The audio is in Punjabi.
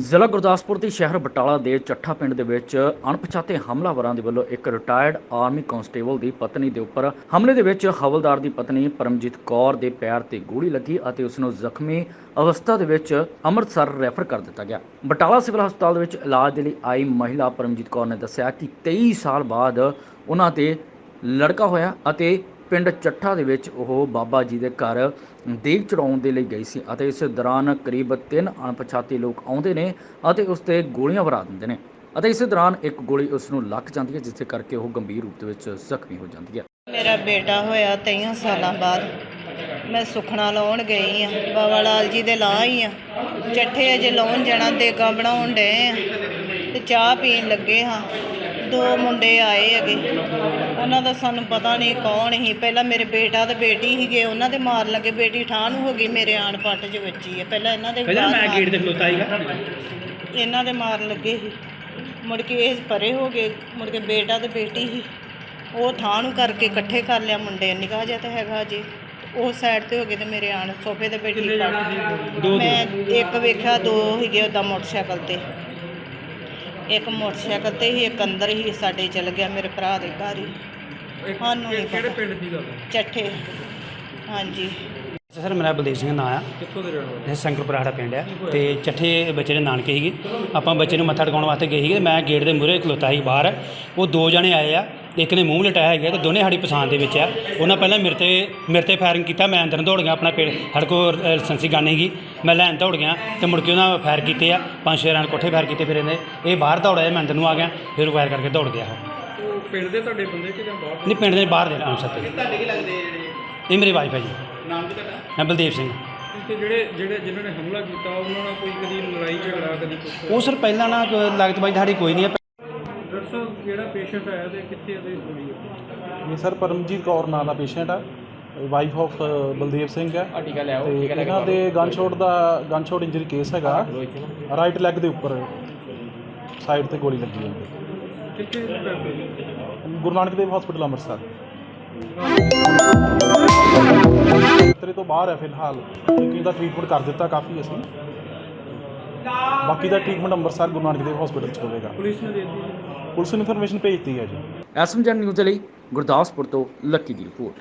ਜ਼ਿਲ੍ਹਾ ਗੁਰਦਾਸਪੁਰ ਦੇ ਸ਼ਹਿਰ ਬਟਾਲਾ ਦੇ ਚੱਠਾ ਪਿੰਡ ਦੇ ਵਿੱਚ ਅਣਪਛਾਤੇ ਹਮਲਾਵਰਾਂ ਦੇ ਵੱਲੋਂ ਇੱਕ ਰਿਟਾਇਰਡ ਆਰਮੀ ਕਾਂਸਟੇਬਲ ਦੀ ਪਤਨੀ ਦੇ ਉੱਪਰ ਹਮਲੇ ਦੇ ਵਿੱਚ ਹਵਲਦਾਰ ਦੀ ਪਤਨੀ ਪਰਮਜੀਤ ਕੌਰ ਦੇ ਪੈਰ ਤੇ ਗੋਲੀ ਲੱਗੀ ਅਤੇ ਉਸ ਨੂੰ ਜ਼ਖਮੀ ਅਵਸਥਾ ਦੇ ਵਿੱਚ ਅੰਮ੍ਰਿਤਸਰ ਰੈਫਰ ਕਰ ਦਿੱਤਾ ਗਿਆ। ਬਟਾਲਾ ਸਿਵਲ ਹਸਪਤਾਲ ਦੇ ਵਿੱਚ ਇਲਾਜ ਦੇ ਲਈ ਆਈ ਮਹਿਲਾ ਪਰਮਜੀਤ ਕੌਰ ਨੇ ਦੱਸਿਆ ਕਿ 23 ਸਾਲ ਬਾਅਦ ਉਹਨਾਂ ਤੇ ਲੜਕਾ ਹੋਇਆ ਅਤੇ ਪਿੰਡ ਚੱਠਾ ਦੇ ਵਿੱਚ ਉਹ ਬਾਬਾ ਜੀ ਦੇ ਘਰ ਦੇਗ ਚੜਾਉਣ ਦੇ ਲਈ ਗਈ ਸੀ ਅਤੇ ਇਸ ਦੌਰਾਨ ਕਰੀਬ ਤਿੰਨ ਅਣਪਛਾਤੇ ਲੋਕ ਆਉਂਦੇ ਨੇ ਅਤੇ ਉਸ ਤੇ ਗੋਲੀਆਂ ਵਰਾ ਦਿੰਦੇ ਨੇ ਅਤੇ ਇਸੇ ਦੌਰਾਨ ਇੱਕ ਗੋਲੀ ਉਸ ਨੂੰ ਲੱਗ ਜਾਂਦੀ ਹੈ ਜਿਸ ਦੇ ਕਰਕੇ ਉਹ ਗੰਭੀਰ ਰੂਪ ਦੇ ਵਿੱਚ ਜ਼ਖਮੀ ਹੋ ਜਾਂਦੀ ਹੈ। ਮੇਰਾ ਬੇਟਾ ਹੋਇਆ 23 ਸਾਲਾਂ ਬਾਅਦ। ਮੈਂ ਸੁਖਣਾ ਲਾਉਣ ਗਈ ਆ, ਬਾਬਾ ਲਾਲ ਜੀ ਦੇ ਲਾ ਹੀ ਆ। ਚੱਠੇ ਅਜੇ ਲਾਉਣ ਜਾਣਾ, ਦੇਗਾ ਬਣਾਉਣ ਡਏ ਆ। ਤੇ ਚਾਹ ਪੀਣ ਲੱਗੇ ਹਾਂ। ਦੋ ਮੁੰਡੇ ਆਏ ਹੈਗੇ। ਉਹਨਾਂ ਦਾ ਸਾਨੂੰ ਪਤਾ ਨਹੀਂ ਕੌਣ ਸੀ। ਪਹਿਲਾਂ ਮੇਰੇ ਬੇਟਾ ਤੇ ਬੇਟੀ ਸੀਗੇ। ਉਹਨਾਂ ਦੇ ਮਾਰ ਲੱਗੇ। ਬੇਟੀ ਠਾਹ ਨੂੰ ਹੋ ਗਈ। ਮੇਰੇ ਆਣ ਪੱਟ 'ਚ ਵੱਜੀ ਹੈ ਪਹਿਲਾਂ ਇਹਨਾਂ ਦੇ ਪਹਿਲਾਂ ਮੈਂ ਗੇਟ ਤੇ ਖਲੋਤਾ ਸੀਗਾ। ਇਹਨਾਂ ਦੇ ਮਾਰ ਲੱਗੇ ਸੀ। ਮੁੜ ਕੇ ਇਹ ਪਰੇ ਹੋ ਗਏ। ਮੁੜ ਕੇ ਬੇਟਾ ਤੇ ਬੇਟੀ ਸੀ। ਉਹ ਥਾਂ ਨੂੰ ਕਰਕੇ ਇਕੱਠੇ ਕਰ ਲਿਆ ਮੁੰਡੇ। ਨਿਕਾਹ ਜਿਹਾ ਤਾਂ ਹੈਗਾ ਜੇ ਉਹ ਸਾਈਡ ਤੇ ਹੋ ਗਏ ਤੇ ਮੇਰੇ ਆਣ। ਸੋਫੇ ਤੇ ਬੈਠੀ ਮੈਂ ਇੱਕ ਵੇਖਿਆ ਦੋ ਸੀਗੇ ਉਹਦਾ ਮੋਟਰਸਾਈਕਲ ਤੇ। ਇੱਕ ਮੋਟਰਸਾਈਕਲ ਤੇ ਹੀ ਇੱਕ ਅੰਦਰ ਹੀ ਸਾਡੇ ਚਲ ਗਿਆ ਮੇਰੇ ਭਰਾ ਦੇ ਘਰ ਹੀ। ਸਾਨੂੰ ਨਹੀਂ ਕਿਹੜੇ ਪਤਾ। ਪਿੰਡ ਦੀ ਗੱਲ ਚੱਠੇ। ਹਾਂਜੀ। ਸਰ ਮੇਰਾ ਬਲਦੇਵ ਸਿੰਘ ਨਾਂ ਆ। ਕਿੱਥੋਂ ਦੇ ਰਹਿਣ ਵਾਲੇ? ਇਹ ਸੰਗਰਪੁਰਾ ਦਾ ਪਿੰਡ ਆ। ਤੇ ਚੱਠੇ ਬੱਚੇ ਦੇ ਨਾਨਕੇ ਸੀਗੇ। ਆਪਾਂ ਬੱਚੇ ਨੂੰ ਮੱਥਾ ਟਿਕਾਉਣ ਵਾਸਤੇ ਗਏ ਸੀਗੇ। ਮੈਂ ਗੇਟ ਦੇ ਮੂਹਰੇ ਖਲੋਤਾ ਸੀ ਬਾਹਰ। ਉਹ ਦੋ ਜਣੇ ਆਏ ਆ। ਇੱਕ ਨੇ ਮੂੰਹ ਲਟਾਇਆ ਹੈਗਾ ਤੇ ਦੋਨੇ ਸਾਡੀ ਪਛਾਣ ਦੇ ਵਿੱਚ ਆ। ਉਹਨਾਂ ਪਹਿਲਾਂ ਮੇਰੇ ਤੇ ਮੇਰੇ ਤੇ ਫਾਇਰਿੰਗ ਕੀਤਾ ਮੈਂ ਅੰਦਰ ਦੌੜ ਗਿਆ ਆਪਣਾ ਪੇੜ ਸਾਡੇ ਕੋਲ ਲਾਇਸੈਂਸੀ ਗਨ ਸੀਗੀ ਮੈਂ ਲੈਣ ਦੌੜ ਗਿਆ ਤੇ ਮੁੜ ਕੇ ਉਹਨਾਂ ਫਾਇਰ ਕੀਤੇ ਆ। ਪੰਜ ਛੇ ਰਨ ਕੋਠੇ ਫਾਇਰ ਕੀਤੇ ਫਿਰ ਇਹਨੇ। ਇਹ ਬਾਹਰ ਦੌੜਿਆ ਮੈਂ ਅੰਦਰ ਨੂੰ ਆ ਗਿਆ ਫਿਰ ਫਾਇਰ ਕਰਕੇ ਦੌੜ ਗਿਆ ਪਿੰਡ ਦੇ ਤੁਹਾਡੇ ਬੰਦੇ ਕਿ ਜਾਂ ਬਾਹਰ ਨਹੀਂ ਪਿੰਡ ਦੇ ਬਾਹਰ ਦੇ ਆਨਸਰ ਤੇ ਤੁਹਾਡੇ ਕੀ ਲੱਗਦੇ ਜਿਹੜੇ? ਇਹ ਮੇਰੀ ਵਾਈਫ ਹੈ ਜੀ। ਨਾਮ ਕੀ ਤੁਹਾਡਾ? ਮੈਂ ਬਲਦੇਵ ਸਿੰਘ। ਤੇ ਜਿਹੜੇ ਜਿਹੜੇ ਜਿਨ੍ਹਾਂ ਨੇ ਹਮਲਾ ਕੀਤਾ ਉਹਨਾਂ ਨਾਲ ਕੋਈ ਕਦੀ ਲੜਾਈ ਝਗੜਾ ਕਦੀ ਉਹ ਸਰ ਪਹਿਲਾਂ ਨਾ ਲਗਤ ਬਾਈ ਸਾਡੀ ਕੋਈ ਨਹੀਂ ਸਾਹਿਬ ਜਿਹੜਾ ਪੇਸ਼ੈਂਟ ਆਇਆ ਤੇ ਕਿੱਥੇ ਉਹਦੀ ਗੋਲੀ ਲੱਗੀ ਇਹ ਸਰ ਪਰਮਜੀਤ ਕੌਰ ਨਾਂ ਦਾ ਪੇਸ਼ੈਂਟ ਆ। ਵਾਈਫ ਆਫ ਬਲਦੇਵ ਸਿੰਘ ਹੈ। ਆ ਟੀਕਾ ਲਿਆਓ ਤੇ ਇਹਨਾਂ ਦੇ ਗਨ ਸ਼ਾਟ ਦਾ ਗਨ ਸ਼ਾਟ ਇੰਜਰੀ ਕੇਸ ਹੈਗਾ ਰਾਈਟ ਲੈਗ ਦੇ ਉੱਪਰ ਸਾਈਡ ਤੇ ਗੋਲੀ ਲੱਗੀ ਹੈ। ਕਿੱਥੇ ਗੁਰੂ ਨਾਨਕ ਦੇਵ ਹਸਪੀਟਲ ਅੰਮ੍ਰਿਤਸਰ। ਤੇਰੇ ਤੋਂ ਬਾਹਰ ਹੈ ਫਿਲਹਾਲ। ਕਿਉਂਕਿ ਇਹਦਾ ਟ੍ਰੀਟਮੈਂਟ ਕਰ ਦਿੱਤਾ ਕਾਫੀ ਅਸੀਂ। ਬਾਕੀ ਦਾ ਟ੍ਰੀਟਮੈਂਟ ਅੰਮ੍ਰਿਤਸਰ ਗੁਰੂ ਨਾਨਕ ਦੇਵ ਹਸਪੀਟਲ ਚ ਹੋਵੇਗਾ। ਪੁਲਿਸ ਨੇ ਦੇ ਦਿੱਤੀ ਪੁਲਿਸ ਨੂੰ ਇਨਫੋਰਮੇਸ਼ਨ ਭੇਜਤੀ ਹੈ ਜੀ। ਐਸਐਮ ਜਨ ਨਿਊਜ਼ ਲਈ ਗੁਰਦਾਸਪੁਰ ਤੋਂ ਲੱਕੀ ਦੀ ਰਿਪੋਰਟ।